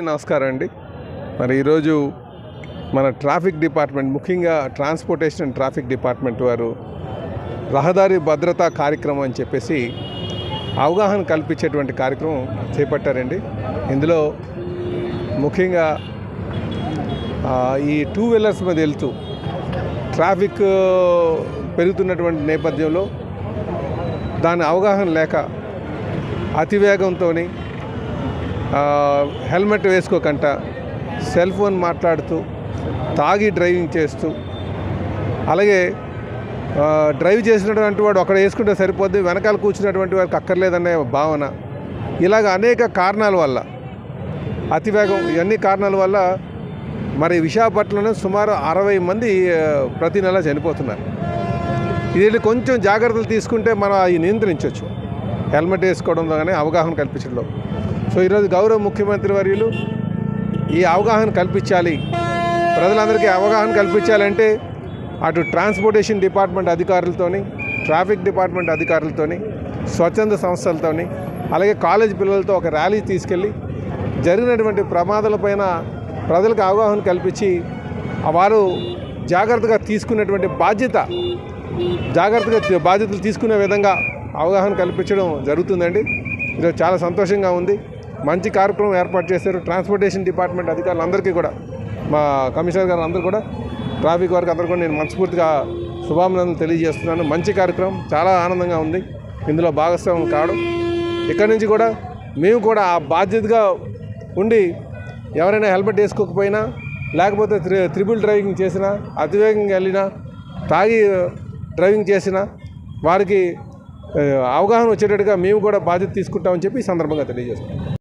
నమస్కారం అండి. మరి ఈరోజు మన ట్రాఫిక్ డిపార్ట్మెంట్ ముఖ్యంగా ట్రాన్స్పోర్టేషన్ అండ్ ట్రాఫిక్ డిపార్ట్మెంట్ వారు రహదారి భద్రతా కార్యక్రమం అని చెప్పేసి అవగాహన కల్పించేటువంటి కార్యక్రమం చేపట్టారండి. ఇందులో ముఖ్యంగా ఈ టూ వీలర్స్ మీద వెళ్తూ ట్రాఫిక్ పెరుగుతున్నటువంటి నేపథ్యంలో దాని అవగాహన లేక అతివేగంతో హెల్మెట్ వేసుకోకుండా సెల్ ఫోన్ మాట్లాడుతూ తాగి డ్రైవింగ్ చేస్తూ అలాగే డ్రైవ్ చేసినటువంటి వాడు అక్కడ వేసుకుంటే సరిపోద్ది వెనకాల కూర్చున్నటువంటి వారికి అక్కర్లేదనే భావన. ఇలాగ అనేక కారణాల వల్ల అతివేగం ఇవన్నీ కారణాల వల్ల మరి విశాఖపట్నంలో సుమారు అరవై మంది ప్రతి నెల చనిపోతున్నారు. ఇది కొంచెం జాగ్రత్తలు తీసుకుంటే మనం అవి నియంత్రించవచ్చు. హెల్మెట్ వేసుకోవడంలో కానీ అవగాహన కల్పించడంలో. సో ఈరోజు గౌరవ ముఖ్యమంత్రి వర్యులు ఈ అవగాహన కల్పించాలి. ప్రజలందరికీ అవగాహన కల్పించాలంటే అటు ట్రాన్స్పోర్టేషన్ డిపార్ట్మెంట్ అధికారులతోని ట్రాఫిక్ డిపార్ట్మెంట్ అధికారులతోని స్వచ్ఛంద సంస్థలతోని అలాగే కాలేజ్ పిల్లలతో ఒక ర్యాలీ తీసుకెళ్ళి జరిగినటువంటి ప్రమాదాలపైన ప్రజలకు అవగాహన కల్పించి వారు జాగ్రత్తగా తీసుకునేటువంటి బాధ్యత జాగ్రత్తగా బాధ్యతలు తీసుకునే విధంగా అవగాహన కల్పించడం జరుగుతుందండి. ఇది చాలా సంతోషంగా ఉంది. మంచి కార్యక్రమం ఏర్పాటు చేశారు. ట్రాన్స్పోర్టేషన్ డిపార్ట్మెంట్ అధికారులందరికీ కూడా మా కమిషనర్ గారు అందరూ కూడా ట్రాఫిక్ వారికి అందరూ కూడా నేను మనస్ఫూర్తిగా శుభాభినందనలు తెలియజేస్తున్నాను. మంచి కార్యక్రమం చాలా ఆనందంగా ఉంది. ఇందులో భాగస్వామ్యం కావడం. ఇక్కడి నుంచి కూడా మేము కూడా ఆ బాధ్యతగా ఉండి ఎవరైనా హెల్మెట్ వేసుకోకపోయినా లేకపోతే త్రి త్రిబుల్ డ్రైవింగ్ చేసినా అతివేగంగా వెళ్ళినా తాగి డ్రైవింగ్ చేసినా వారికి అవగాహన వచ్చేటట్టుగా మేము కూడా బాధ్యత తీసుకుంటామని చెప్పి ఈ సందర్భంగా తెలియజేస్తాం